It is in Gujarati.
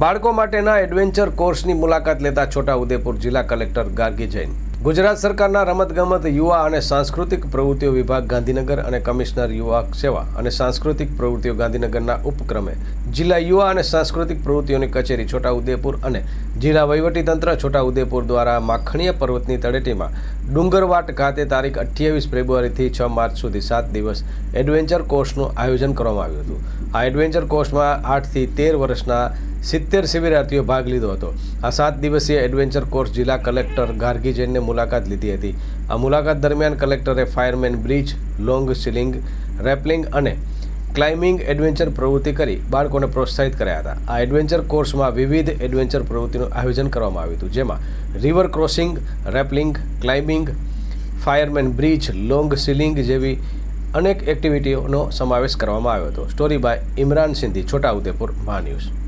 બાળકો માટેના એડવેન્ચર કોર્સની મુલાકાત લેતા છોટાઉદેપુર જિલ્લા કલેક્ટર ગાર્ગી જૈન. ગુજરાત સરકારના રમતગમત, યુવા અને સાંસ્કૃતિક પ્રવૃત્તિઓ વિભાગ, ગાંધીનગર અને કમિશનર યુવા સેવા અને સાંસ્કૃતિક પ્રવૃત્તિઓ ગાંધીનગરના ઉપક્રમે જિલ્લા યુવા અને સાંસ્કૃતિક પ્રવૃત્તિઓની કચેરી છોટાઉદેપુર અને જિલ્લા વહીવટીતંત્ર છોટાઉદેપુર દ્વારા માખણીયા પર્વતની તળેટીમાં ડુંગરવાટ ખાતે તારીખ અઠ્યાવીસ ફેબ્રુઆરીથી છ માર્ચ સુધી સાત દિવસ એડવેન્ચર કોર્સનું આયોજન કરવામાં આવ્યું હતું. આ એડવેન્ચર કોર્સમાં આઠથી તેર વર્ષના સિત્તેર શિબિરાર્થીઓ ભાગ લીધો હતો. આ સાત દિવસીય એડવેન્ચર કોર્સ જિલ્લા કલેક્ટર ગાર્ગી જૈનને મુલાકાત લીધી હતી. આ મુલાકાત દરમિયાન કલેક્ટરે fireman bridge long ceiling rappelling અને ક્લાઇમ્બિંગ એડવેન્ચર પ્રવૃત્તિ કરી બાળકોને પ્રોત્સાહિત કર્યા હતા. આ એડવેન્ચર કોર્સમાં વિવિધ એડવેન્ચર પ્રવૃત્તિનું આયોજન કરવામાં આવ્યું હતું, જેમાં river crossing rappelling climbing fireman bridge long ceiling જેવી અનેક એક્ટિવિટીઓનો સમાવેશ કરવામાં આવ્યો હતો. Story by Imran Sindhi Chhota Udepur Maha news